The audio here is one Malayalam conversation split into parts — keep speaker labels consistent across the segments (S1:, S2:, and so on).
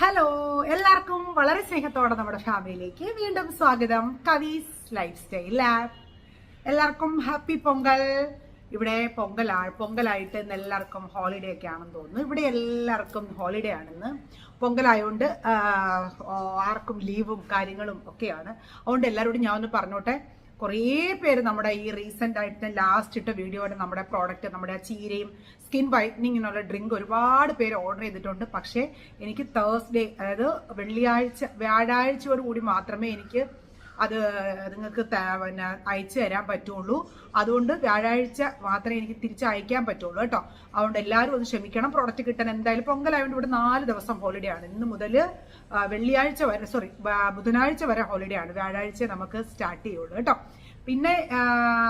S1: ഹലോ എല്ലാവർക്കും വളരെ സ്നേഹത്തോടെ നമ്മുടെ ഫാമിലിയിലേക്ക് വീണ്ടും സ്വാഗതം. കവീസ് ലൈഫ് സ്റ്റൈൽ ലാബ് എല്ലാവർക്കും ഹാപ്പി പൊങ്കൽ. ഇവിടെ പൊങ്കലാ പൊങ്കലായിട്ട് ഇന്ന് എല്ലാവർക്കും ഹോളിഡേ ഒക്കെ ആണെന്ന് തോന്നുന്നു. ഇവിടെ എല്ലാവർക്കും ഹോളിഡേ ആണെന്ന്. പൊങ്കലായതുകൊണ്ട് ആർക്കും ലീവും കാര്യങ്ങളും ഒക്കെയാണ്. അതുകൊണ്ട് എല്ലാവരോടും ഞാൻ ഒന്ന് പറഞ്ഞോട്ടെ. കുറേ പേര് നമ്മുടെ ഈ റീസെന്റ് ആയിട്ട് ലാസ്റ്റ് ഇട്ട വീഡിയോയുടെ നമ്മുടെ പ്രോഡക്റ്റ് നമ്മുടെ ചീരയും സ്കിൻ വൈറ്റനിങ്ങിനുള്ള ഡ്രിങ്ക് ഒരുപാട് പേര് ഓർഡർ ചെയ്തിട്ടുണ്ട്. പക്ഷേ എനിക്ക് തേഴ്സ്ഡേ അതായത് വെള്ളിയാഴ്ച വ്യാഴാഴ്ചയോട് കൂടി മാത്രമേ എനിക്ക് അത് നിങ്ങൾക്ക് പിന്നെ അയച്ചു തരാൻ പറ്റുള്ളൂ. അതുകൊണ്ട് വ്യാഴാഴ്ച മാത്രമേ എനിക്ക് തിരിച്ച് അയക്കാൻ പറ്റുള്ളൂ കേട്ടോ. അതുകൊണ്ട് എല്ലാവരും ഒന്ന് ക്ഷമിക്കണം. പ്രോഡക്റ്റ് കിട്ടാൻ എന്തായാലും പൊങ്കലായതുകൊണ്ട് ഇവിടെ നാല് ദിവസം ഹോളിഡേ ആണ്. ഇന്ന് മുതൽ വെള്ളിയാഴ്ച വരെ സോറി ബുധനാഴ്ച വരെ ഹോളിഡേ ആണ്. വ്യാഴാഴ്ച നമുക്ക് സ്റ്റാർട്ട് ചെയ്യുള്ളൂ കേട്ടോ. പിന്നെ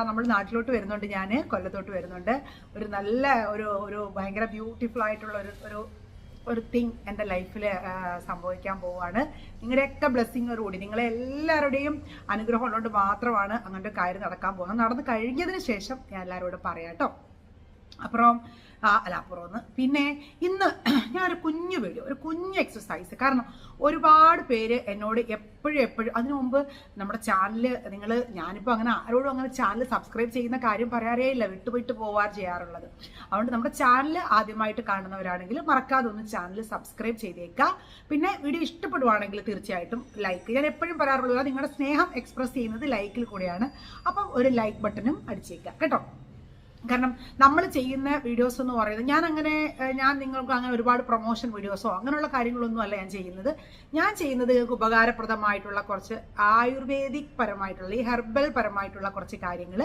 S1: നമ്മൾ നാട്ടിലോട്ട് വരുന്നുണ്ട് ഞാൻ കൊല്ലത്തോട്ട് വരുന്നുണ്ട്. ഒരു നല്ല ഒരു ഒരു ഭയങ്കര ബ്യൂട്ടിഫുൾ ആയിട്ടുള്ള ഒരു ഒരു ഒരു തിങ് എന്റെ ലൈഫിൽ സംഭവിക്കാൻ പോവുകയാണ് നിങ്ങളുടെയൊക്കെ ബ്ലെസ്സിങ്ങോടുകൂടി നിങ്ങളെ എല്ലാവരുടെയും അനുഗ്രഹം ഉള്ളതുകൊണ്ട് മാത്രമാണ് അങ്ങനത്തെ കാര്യം നടക്കാൻ പോകുന്നത്. നടന്നു കഴിഞ്ഞതിന് ശേഷം ഞാൻ എല്ലാവരോടും പറയാം കേട്ടോ. അപ്പുറം അല്ല അപ്പുറം ഒന്ന് പിന്നെ ഇന്ന് ഞാനൊരു കുഞ്ഞു വീഡിയോ ഒരു കുഞ്ഞു എക്സസൈസ് കാരണം ഒരുപാട് പേര് എന്നോട് എപ്പോഴും എപ്പോഴും അതിനു മുമ്പ് നമ്മുടെ ചാനൽ നിങ്ങൾ ഞാനിപ്പോൾ അങ്ങനെ ആരോടും അങ്ങനെ ചാനൽ സബ്സ്ക്രൈബ് ചെയ്യുന്ന കാര്യം പറയാറേ ഇല്ല. വിട്ടുവിട്ട് പോവാൻ ചെയ്യാറുള്ളത്. അതുകൊണ്ട് നമ്മുടെ ചാനൽ ആദ്യമായിട്ട് കാണുന്നവരാണെങ്കിൽ മറക്കാതെ ഒന്ന് ചാനൽ സബ്സ്ക്രൈബ് ചെയ്തേക്കുക പിന്നെ വീഡിയോ ഇഷ്ടപ്പെടുവാണെങ്കിൽ തീർച്ചയായിട്ടും ലൈക്ക് ഞാൻ എപ്പോഴും പറയാറുള്ളത് നിങ്ങളുടെ സ്നേഹം എക്സ്പ്രസ് ചെയ്യുന്നത് ലൈക്കിൽ കൂടെയാണ്. അപ്പം ഒരു ലൈക്ക് ബട്ടണും അടിച്ചേക്കുക കേട്ടോ? കാരണം നമ്മൾ ചെയ്യുന്ന വീഡിയോസ് എന്ന് പറയുന്നത് ഞാൻ അങ്ങനെ ഞാൻ നിങ്ങൾക്ക് അങ്ങനെ ഒരുപാട് പ്രൊമോഷൻ വീഡിയോസോ അങ്ങനെയുള്ള കാര്യങ്ങളൊന്നും അല്ല ഞാൻ ചെയ്യുന്നത്. ഞാൻ ചെയ്യുന്നത് നിങ്ങൾക്ക് ഉപകാരപ്രദമായിട്ടുള്ള കുറച്ച് ആയുർവേദിക് പരമായിട്ടുള്ള ഈ ഹെർബൽ പരമായിട്ടുള്ള കുറച്ച് കാര്യങ്ങൾ.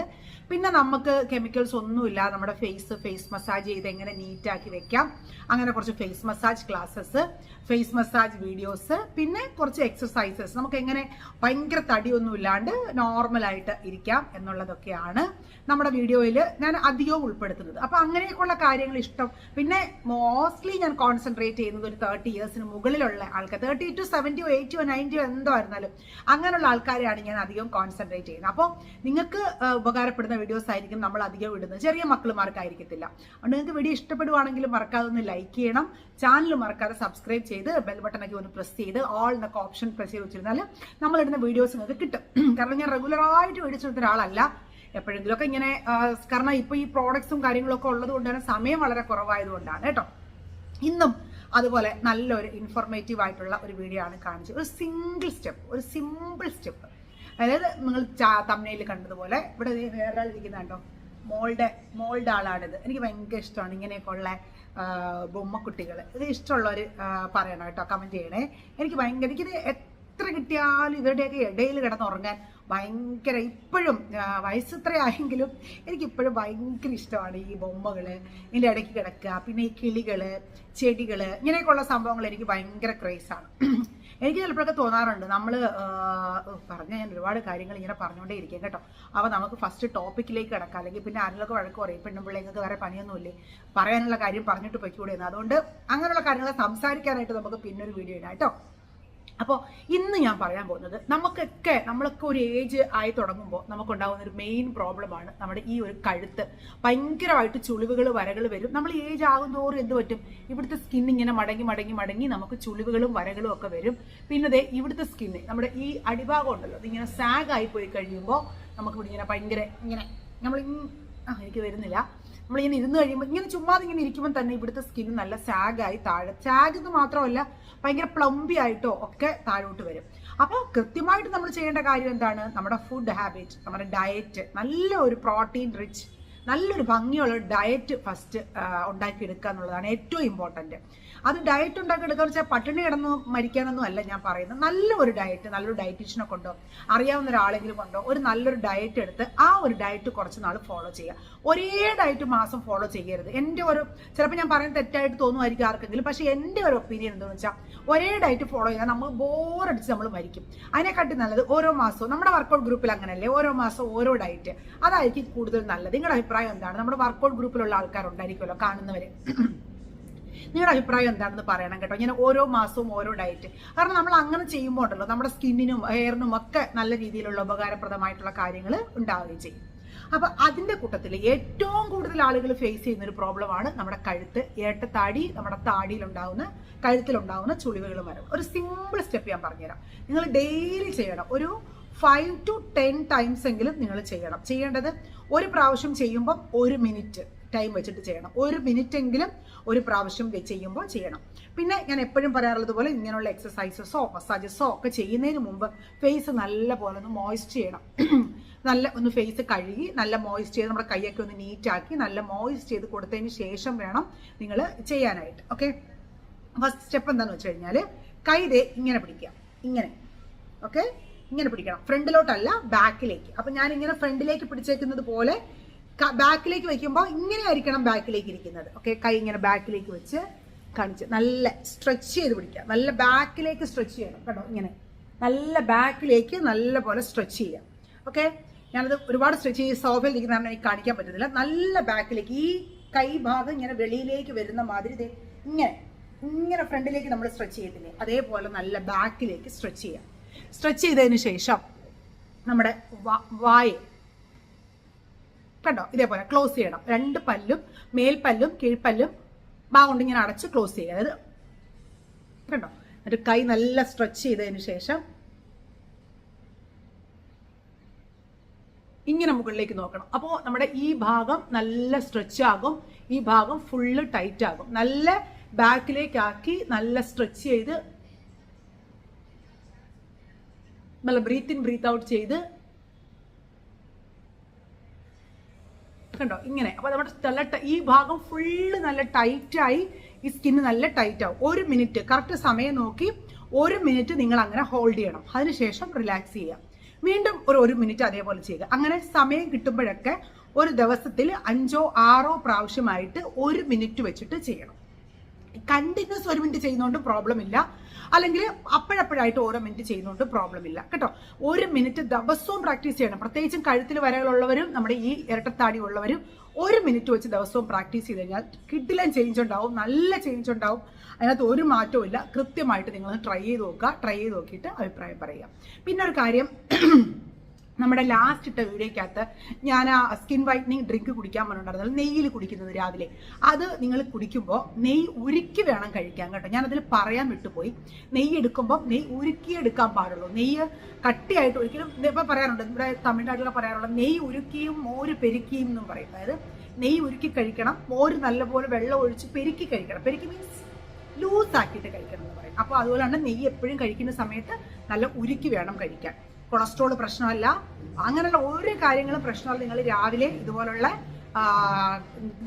S1: പിന്നെ നമുക്ക് കെമിക്കൽസ് ഒന്നുമില്ല. നമ്മുടെ ഫേസ് ഫേസ് മസാജ് ചെയ്ത് എങ്ങനെ നീറ്റാക്കി വെക്കാം. അങ്ങനെ കുറച്ച് face massage classes face massage videos പിന്നെ കുറച്ച് എക്സസൈസസ് നമുക്ക് എങ്ങനെ ഭയങ്കര തടിയൊന്നും ഇല്ലാണ്ട് നോർമലായിട്ട് ഇരിക്കാം എന്നുള്ളതൊക്കെയാണ് നമ്മുടെ വീഡിയോയിൽ ഞാൻ അധികവും ഉൾപ്പെടുത്തുന്നത്. അപ്പൊ അങ്ങനെയൊക്കെയുള്ള കാര്യങ്ങൾ ഇഷ്ടം. പിന്നെ മോസ്റ്റ്ലി ഞാൻ കോൺസെൻട്രേറ്റ് ചെയ്യുന്നത് ഒരു തേർട്ടി ഇയേഴ്സിന് മുകളിലുള്ള ആൾക്കാർ. തേർട്ടി ടു സെവന്റിയോ എയ്റ്റിയോ നയന്റിയോ എന്തോ ആയിരുന്നാലും അങ്ങനെയുള്ള ആൾക്കാരെയാണ് ഞാൻ അധികം കോൺസെൻട്രേറ്റ് ചെയ്യുന്നത്. അപ്പോൾ നിങ്ങൾക്ക് ഉപകാരപ്പെടുന്ന വീഡിയോസ് ആയിരിക്കും നമ്മൾ അധികം ഇടുന്നത്. ചെറിയ മക്കളുമാർക്കായിരിക്കത്തില്ല. അതുകൊണ്ട് നിങ്ങൾക്ക് വീഡിയോ ഇഷ്ടപ്പെടുവാണെങ്കിൽ മറക്കാതെ ഒന്ന് ലൈക്ക് ചെയ്യണം. ചാനൽ മറക്കാതെ സബ്സ്ക്രൈബ് ചെയ്ത് ബെൽ ബട്ടണൊക്കെ ഒന്ന് പ്രസ് ചെയ്ത് ഓൾ എന്നൊക്കെ ഓപ്ഷൻ പ്രസ് ചെയ്ത് വെച്ചിരുന്നാൽ നമ്മളിടുന്ന വീഡിയോസ് നിങ്ങൾക്ക് കിട്ടും. കാരണം ഞാൻ റെഗുലറായിട്ട് വീഡിയോസ് ഒരാളല്ല. എപ്പോഴെങ്കിലുമൊക്കെ ഇങ്ങനെ കാരണം ഇപ്പൊ ഈ പ്രോഡക്ട്സും കാര്യങ്ങളൊക്കെ ഉള്ളത് കൊണ്ടാണ് സമയം വളരെ കുറവായതുകൊണ്ടാണ് കേട്ടോ. ഇന്നും അതുപോലെ നല്ലൊരു ഇൻഫോർമേറ്റീവ് ആയിട്ടുള്ള ഒരു വീഡിയോ ആണ് കാണിച്ചത്. ഒരു സിംഗിൾ സ്റ്റെപ്പ് ഒരു സിമ്പിൾ സ്റ്റെപ്പ് അതായത് നിങ്ങൾ തമ്മനയിൽ കണ്ടതുപോലെ ഇവിടെ ദേ വേറെ ആൾ ഇരിക്കുന്നുണ്ടോ മോളുടെ മോളുടെ ആളാണിത്. എനിക്ക് ഭയങ്കര ഇഷ്ടമാണ് ഇങ്ങനെയൊക്കെ ഉള്ള ബൊമ്മക്കുട്ടികൾ ഇത് ഇഷ്ടമുള്ളവർ പറയണം കേട്ടോ കമന്റ് ചെയ്യണേ. എനിക്ക് ഭയങ്കര എനിക്കിത് എത്ര കിട്ടിയാലും ഇവരുടെയൊക്കെ ഇടയിൽ കിടന്നുറങ്ങാൻ ഭയങ്കര ഇപ്പോഴും വയസ്സ് വയസ്സ് ഇത്രയായെങ്കിലും എനിക്കിപ്പോഴും ഭയങ്കര ഇഷ്ടമാണ് ഈ ബൊമ്മകൾ ഇതിന്റെ ഇടയ്ക്ക് കിടക്കുക പിന്നെ ഈ കിളികൾ ചെടികൾ ഇങ്ങനെയൊക്കെയുള്ള സംഭവങ്ങൾ എനിക്ക് ഭയങ്കര ക്രേസാണ് എനിക്ക് ചിലപ്പോഴൊക്കെ തോന്നാറുണ്ട് നമ്മൾ പറഞ്ഞ ഞാൻ ഒരുപാട് കാര്യങ്ങൾ ഇങ്ങനെ പറഞ്ഞുകൊണ്ടേ ഇരിക്കും കേട്ടോ. അപ്പോൾ നമുക്ക് ഫസ്റ്റ് ടോപ്പിക്കിലേക്ക് കിടക്കാം. അല്ലെങ്കിൽ പിന്നെ ആരെങ്കിലൊക്കെ വഴക്ക് പറയും പെണ്ണും പിള്ളേങ്ങൾക്ക് വേറെ പണിയൊന്നുമില്ലേ? പറയാനുള്ള കാര്യം പറഞ്ഞിട്ട് പൊയ്ക്കൂടെ അതുകൊണ്ട് അങ്ങനെയുള്ള കാര്യങ്ങൾ സംസാരിക്കാനായിട്ട് നമുക്ക് പിന്നൊരു വീഡിയോ ഇടാം കേട്ടോ. അപ്പോൾ ഇന്ന് ഞാൻ പറയാൻ പോകുന്നത് നമുക്കൊക്കെ നമ്മളൊക്കെ ഒരു ഏജ് ആയി തുടങ്ങുമ്പോൾ നമുക്കുണ്ടാകുന്ന ഒരു മെയിൻ പ്രോബ്ലമാണ് നമ്മുടെ ഈ ഒരു കഴുത്ത്. ഭയങ്കരമായിട്ട് ചുളിവുകൾ വരകൾ വരും. നമ്മൾ ഏജ് ആകുന്നതോറും എന്ത് പറ്റും? ഇവിടുത്തെ സ്കിൻ ഇങ്ങനെ മടങ്ങി മടങ്ങി മടങ്ങി നമുക്ക് ചുളിവുകളും വരകളും ഒക്കെ വരും. പിന്നെ ദേ ഇവിടുത്തെ സ്കിന്ന് നമ്മുടെ ഈ അടിഭാഗം ഉണ്ടല്ലോ ഇങ്ങനെ സാഗ് ആയി പോയി കഴിയുമ്പോൾ നമുക്ക് ഇവിടെ ഇങ്ങനെ ഭയങ്കര ഇങ്ങനെ നമ്മൾ ആ എനിക്ക് വരുന്നില്ല. നമ്മളിങ്ങനെ ഇരുന്ന് കഴിയുമ്പോൾ ഇങ്ങനെ ചുമ്മാതെ ഇങ്ങനെ ഇരിക്കുമ്പോൾ തന്നെ ഇവിടുത്തെ സ്കിൻ നല്ല സാഗായി താഴെ. സാഗ് എന്ന് മാത്രമല്ല ഭയങ്കര പ്ലംബി ആയിട്ടോ ഒക്കെ താഴോട്ട് വരും. അപ്പോൾ കൃത്യമായിട്ട് നമ്മൾ ചെയ്യേണ്ട കാര്യം എന്താണ്? നമ്മുടെ ഫുഡ് ഹാബിറ്റ് നമ്മുടെ ഡയറ്റ് നല്ല ഒരു പ്രോട്ടീൻ റിച്ച് നല്ലൊരു ഭംഗിയുള്ള ഡയറ്റ് ഫസ്റ്റ് ഉണ്ടാക്കിയെടുക്കുക എന്നുള്ളതാണ് ഏറ്റവും ഇമ്പോർട്ടന്റ് അത് ഡയറ്റ് ഉണ്ടാക്കിയെടുക്കുക വെച്ചാൽ പട്ടിണി കിടന്ന് മരിക്കാനൊന്നും അല്ല ഞാൻ പറയുന്നത്. നല്ലൊരു ഡയറ്റ് നല്ലൊരു ഡയറ്റീഷ്യനെ കൊണ്ടോ അറിയാവുന്ന ഒരാളെങ്കിലും കൊണ്ടോ ഒരു നല്ലൊരു ഡയറ്റ് എടുത്ത് ആ ഒരു ഡയറ്റ് കുറച്ച് നാൾ ഫോളോ ചെയ്യുക. ഒരേ ഡയറ്റ് മാസം ഫോളോ ചെയ്യരുത്. എന്റെ ഒരു ചിലപ്പോൾ ഞാൻ പറയുന്നത് തെറ്റായിട്ട് തോന്നുമായിരിക്കും ആർക്കെങ്കിലും പക്ഷേ എന്റെ ഒരു ഒപ്പീനിയൻ എന്താണെന്ന് വെച്ചാൽ ഒരേ ഡയറ്റ് ഫോളോ ചെയ്താൽ നമ്മൾ ബോറടിച്ച് നമ്മൾ മരിക്കും. അതിനെക്കാട്ടി നല്ലത് ഓരോ മാസവും നമ്മുടെ വർക്കൗട്ട് ഗ്രൂപ്പിൽ അങ്ങനെയല്ലേ ഓരോ മാസം ഓരോ ഡയറ്റ് അതായിരിക്കും കൂടുതൽ നല്ലത്. നിങ്ങളുടെ അഭിപ്രായം എന്താണ്? നമ്മുടെ വർക്കൗട്ട് ഗ്രൂപ്പിലുള്ള ആൾക്കാരുണ്ടായിരിക്കുമല്ലോ കാണുന്നവർ നിങ്ങളുടെ അഭിപ്രായം എന്താണെന്ന് പറയണം കേട്ടോ. ഇങ്ങനെ ഓരോ മാസവും ഓരോ ഡയറ്റ് കാരണം നമ്മൾ അങ്ങനെ ചെയ്യുമ്പോൾ ഉണ്ടല്ലോ നമ്മുടെ സ്കിന്നിനും ഹെയറിനും ഒക്കെ നല്ല രീതിയിലുള്ള ഉപകാരപ്രദമായിട്ടുള്ള കാര്യങ്ങൾ ഉണ്ടാവുകയും ചെയ്യും. അപ്പൊ അതിന്റെ കൂട്ടത്തിൽ ഏറ്റവും കൂടുതൽ ആളുകൾ ഫേസ് ചെയ്യുന്ന ഒരു പ്രോബ്ലമാണ് നമ്മുടെ കഴുത്ത് ഏട്ടത്താടി നമ്മുടെ താടിയിൽ ഉണ്ടാവുന്ന കഴുത്തിലുണ്ടാവുന്ന ചുളിവുകൾ വരും ഒരു സിമ്പിൾ സ്റ്റെപ്പ് ഞാൻ പറഞ്ഞുതരാം. നിങ്ങൾ ഡെയിലി ചെയ്യണം. ഒരു ഫൈവ് ടു ടെൻ ടൈംസ് എങ്കിലും നിങ്ങൾ ചെയ്യണം. ചെയ്യേണ്ടത് ഒരു പ്രാവശ്യം ചെയ്യുമ്പോൾ ഒരു മിനിറ്റ് ടൈം വെച്ചിട്ട് ചെയ്യണം. ഒരു മിനിറ്റ് എങ്കിലും ഒരു പ്രാവശ്യം ചെയ്യുമ്പോൾ ചെയ്യണം. പിന്നെ ഞാൻ എപ്പോഴും പറയാറുള്ളത് പോലെ ഇങ്ങനെയുള്ള എക്സസൈസസോ മസാജസോ ഒക്കെ ചെയ്യുന്നതിന് മുമ്പ് ഫേസ് നല്ല പോലെ ഒന്ന് മോയ്സ്റ്റ് ചെയ്യണം. നല്ല ഒന്ന് ഫേസ് കഴുകി നല്ല മോയിസ്റ്റ് ചെയ്ത് നമ്മുടെ കൈയൊക്കെ ഒന്ന് നീറ്റാക്കി നല്ല മോയിസ്റ്റ് ചെയ്ത് കൊടുത്തതിന് ശേഷം വേണം നിങ്ങൾ ചെയ്യാനായിട്ട്. ഓക്കെ ഫസ്റ്റ് സ്റ്റെപ്പ് എന്താണെന്ന് വെച്ച് കഴിഞ്ഞാൽ കൈ ദേ ഇങ്ങനെ പിടിക്കുക. ഇങ്ങനെ. ഓക്കെ ഇങ്ങനെ പിടിക്കണം. ഫ്രണ്ടിലോട്ടല്ല ബാക്കിലേക്ക് അപ്പൊ ഞാൻ ഇങ്ങനെ ഫ്രണ്ടിലേക്ക് പിടിച്ചേക്കുന്നത് പോലെ ബാക്കിലേക്ക് വെക്കുമ്പോൾ ഇങ്ങനെ ആയിരിക്കണം ബാക്കിലേക്ക് ഇരിക്കുന്നത്. ഓക്കെ കൈ ഇങ്ങനെ ബാക്കിലേക്ക് വെച്ച് കാണിച്ച് നല്ല സ്ട്രെച്ച് ചെയ്ത് പിടിക്കുക. നല്ല ബാക്കിലേക്ക് സ്ട്രെച്ച് ചെയ്യണം. കേട്ടോ ഇങ്ങനെ. നല്ല ബാക്കിലേക്ക് നല്ല പോലെ സ്ട്രെച്ച് ചെയ്യാം ഓക്കെ ഞാനത് ഒരുപാട് സ്ട്രെച്ച് ചെയ്ത് സോഫയിൽ നിൽക്കുന്ന കാരണം എനിക്ക് കാണിക്കാൻ പറ്റുന്നില്ല നല്ല ബാക്കിലേക്ക് ഈ കൈ ഭാഗം ഇങ്ങനെ വെളിയിലേക്ക് വരുന്ന മാതിരി ഇങ്ങനെ ഇങ്ങനെ ഫ്രണ്ടിലേക്ക് നമ്മൾ സ്ട്രെച്ച് ചെയ്യത്തില്ലേ? അതേപോലെ നല്ല ബാക്കിലേക്ക് സ്ട്രെച്ച് ചെയ്യാം. സ്ട്രെച്ച് ചെയ്തതിന് ശേഷം നമ്മുടെ വായ കണ്ടോ? ഇതേപോലെ ക്ലോസ് ചെയ്യണം. രണ്ട് പല്ലും മേൽപ്പല്ലും കീഴ്പ്പല്ലും ബാ കൊണ്ട് ഇങ്ങനെ അടച്ച് ക്ലോസ് ചെയ്യുക. അതായത് കണ്ടോ? എന്നിട്ട് കൈ നല്ല സ്ട്രെച്ച് ചെയ്തതിന് ശേഷം ഇങ്ങനെ മുകളിലേക്ക് നോക്കണം. അപ്പോൾ നമ്മുടെ ഈ ഭാഗം നല്ല സ്ട്രെച്ച് ആകും. ഈ ഭാഗം ഫുള്ള് ടൈറ്റ് ആകും. നല്ല ബാക്കിലേക്കാക്കി നല്ല സ്ട്രെച്ച് ചെയ്ത് നല്ല ബ്രീത്ത് ഇൻ ബ്രീത്ത് ഔട്ട് ചെയ്ത് കണ്ടോ? ഇങ്ങനെ. അപ്പോൾ നമ്മുടെ നല്ല ഈ ഭാഗം ഫുള്ള് നല്ല ടൈറ്റായി ഈ സ്കിന്ന് നല്ല ടൈറ്റ് ആവും. ഒരു മിനിറ്റ് കറക്റ്റ് സമയം നോക്കി ഒരു മിനിറ്റ് നിങ്ങൾ അങ്ങനെ ഹോൾഡ് ചെയ്യണം. അതിനുശേഷം റിലാക്സ് ചെയ്യാം വീണ്ടും ഒരു ഒരു മിനിറ്റ് അതേപോലെ ചെയ്യുക. അങ്ങനെ സമയം കിട്ടുമ്പോഴൊക്കെ ഒരു ദിവസത്തിൽ അഞ്ചോ ആറോ പ്രാവശ്യമായിട്ട് ഒരു മിനിറ്റ് വെച്ചിട്ട് ചെയ്യണം. കണ്ടിന്യൂസ് ഒരു മിനിറ്റ് ചെയ്യുന്നതുകൊണ്ട് പ്രോബ്ലം ഇല്ല. അല്ലെങ്കിൽ അപ്പോഴപ്പോഴായിട്ട് ഓരോ മിനിറ്റ് ചെയ്യുന്നതുകൊണ്ട് പ്രോബ്ലം ഇല്ല. കേട്ടോ? ഒരു മിനിറ്റ് ദിവസവും പ്രാക്ടീസ് ചെയ്യണം. പ്രത്യേകിച്ചും കഴുത്തിൽ വരകളുള്ളവരും നമ്മുടെ ഈ ഇരട്ടത്താടി ഉള്ളവരും ഒരു മിനിറ്റ് വെച്ച് ദിവസവും പ്രാക്ടീസ് ചെയ്ത് കഴിഞ്ഞാൽ കിഡിലും ചേഞ്ച് ഉണ്ടാവും നല്ല ചേഞ്ച് ഉണ്ടാവും. അതിനകത്ത് ഒരു മാറ്റവും ഇല്ല. കൃത്യമായിട്ട് നിങ്ങൾ ട്രൈ ചെയ്ത് നോക്കുക. ട്രൈ ചെയ്ത് നോക്കിയിട്ട് അഭിപ്രായം പറയുക. പിന്നെ ഒരു കാര്യം നമ്മുടെ ലാസ്റ്റ് ഇട്ട വീഡിയോക്കകത്ത് ഞാൻ ആ സ്കിൻ വൈറ്റനിങ് ഡ്രിങ്ക് കുടിക്കാൻ പറഞ്ഞിട്ടുണ്ടായിരുന്നു നെയ്യിൽ കുടിക്കുന്നത് രാവിലെ. അത് നിങ്ങൾ കുടിക്കുമ്പോൾ നെയ്യ് ഉരുക്കി വേണം കഴിക്കാൻ കേട്ടോ. ഞാനതിൽ പറയാൻ വിട്ടുപോയി. നെയ്യ് എടുക്കുമ്പോൾ നെയ്യ് ഉരുക്കി എടുക്കാൻ പാടുള്ളൂ. നെയ്യ് കട്ടിയായിട്ട് ഒരിക്കലും ഇപ്പം പറയാറുണ്ട് ഇവിടെ തമിഴ്നാട്ടിലൊക്കെ പറയാറുള്ളത് നെയ്യ് ഉരുക്കിയും മോര് പെരുക്കിയും എന്നും പറയും. അതായത് നെയ്യ് ഉരുക്കി കഴിക്കണം മോര് നല്ലപോലെ വെള്ളം ഒഴിച്ച് പെരുക്കി കഴിക്കണം. പെരുക്കി മീൻസ് ലൂസ് ആക്കിയിട്ട് കഴിക്കണം എന്ന് പറയും. അപ്പോൾ അതുപോലെയാണ് നെയ്യ് എപ്പോഴും കഴിക്കുന്ന സമയത്ത് നല്ല ഉരുക്കി വേണം കഴിക്കാൻ. കൊളസ്ട്രോൾ പ്രശ്നമല്ല. അങ്ങനെയുള്ള ഓരോ കാര്യങ്ങളും പ്രശ്നമല്ല നിങ്ങൾ രാവിലെ ഇതുപോലുള്ള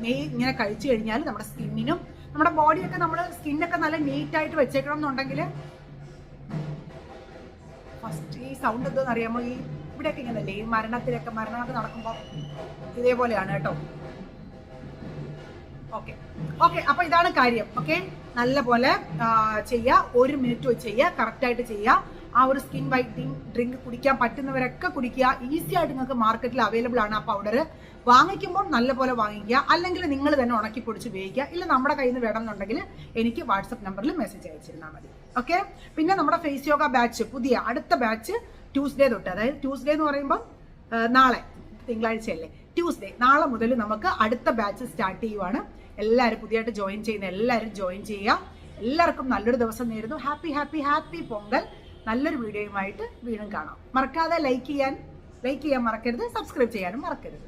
S1: നെയ് ഇങ്ങനെ കഴിച്ചു കഴിഞ്ഞാൽ നമ്മുടെ സ്കിന്നിനും നമ്മുടെ ബോഡിയൊക്കെ നമ്മൾ സ്കിന്നൊക്കെ നല്ല നീറ്റ് ആയിട്ട് വെച്ചേക്കണം എന്നുണ്ടെങ്കിൽ ഫസ്റ്റ് ഈ സൗണ്ട് എന്താണെന്ന് അറിയാമോ? ഈ ഇവിടെയൊക്കെ ഇങ്ങനല്ലേ? ഈ മരണത്തിലൊക്കെ മരണമൊക്കെ നടക്കുമ്പോൾ ഇതേപോലെയാണ് കേട്ടോ. ഓക്കെ ഓക്കെ അപ്പൊ ഇതാണ് കാര്യം. ഓക്കെ നല്ല പോലെ ചെയ്യുക ഒരു മിനിറ്റ് ചെയ്യുക കറക്റ്റ് ആയിട്ട് ചെയ്യുക ആ ഒരു സ്കിൻ വൈറ്റനിങ് ഡ്രിങ്ക് കുടിക്കാൻ പറ്റുന്നവരൊക്കെ കുടിക്കുക. ഈസി ആയിട്ട് നിങ്ങൾക്ക് മാർക്കറ്റിൽ അവൈലബിൾ ആണ് ആ പൗഡർ വാങ്ങിക്കുമ്പോൾ നല്ല പോലെ വാങ്ങിക്കുക. അല്ലെങ്കിൽ നിങ്ങൾ തന്നെ ഉണക്കി പൊടിച്ച് ഉപയോഗിക്കുക ഇല്ല നമ്മുടെ കയ്യിൽ നിന്ന് വേണം എന്നുണ്ടെങ്കിൽ എനിക്ക് വാട്സപ്പ് നമ്പറിൽ മെസ്സേജ് അയച്ചിരുന്നാൽ മതി. ഓക്കെ പിന്നെ നമ്മുടെ ഫേസ് യോഗ ബാച്ച് പുതിയ അടുത്ത ബാച്ച് ട്യൂസ്ഡേ തൊട്ട് അതായത് ട്യൂസ്ഡേ എന്ന് പറയുമ്പോൾ നാളെ തിങ്കളാഴ്ചയല്ലേ? ട്യൂസ്ഡേ നാളെ മുതൽ നമുക്ക് അടുത്ത ബാച്ച് സ്റ്റാർട്ട് ചെയ്യുവാണ്. എല്ലാവരും പുതിയതായിട്ട് ജോയിൻ ചെയ്യുന്ന എല്ലാവരും ജോയിൻ ചെയ്യുക. എല്ലാവർക്കും നല്ലൊരു ദിവസം നേരുന്നു. Happy happy happy Pongal. നല്ലൊരു വീഡിയോയുമായിട്ട് വീണ്ടും കാണാം. മറക്കാതെ ലൈക്ക് ചെയ്യാൻ ലൈക്ക് ചെയ്യാൻ മറക്കരുത് സബ്സ്ക്രൈബ് ചെയ്യാനും മറക്കരുത്.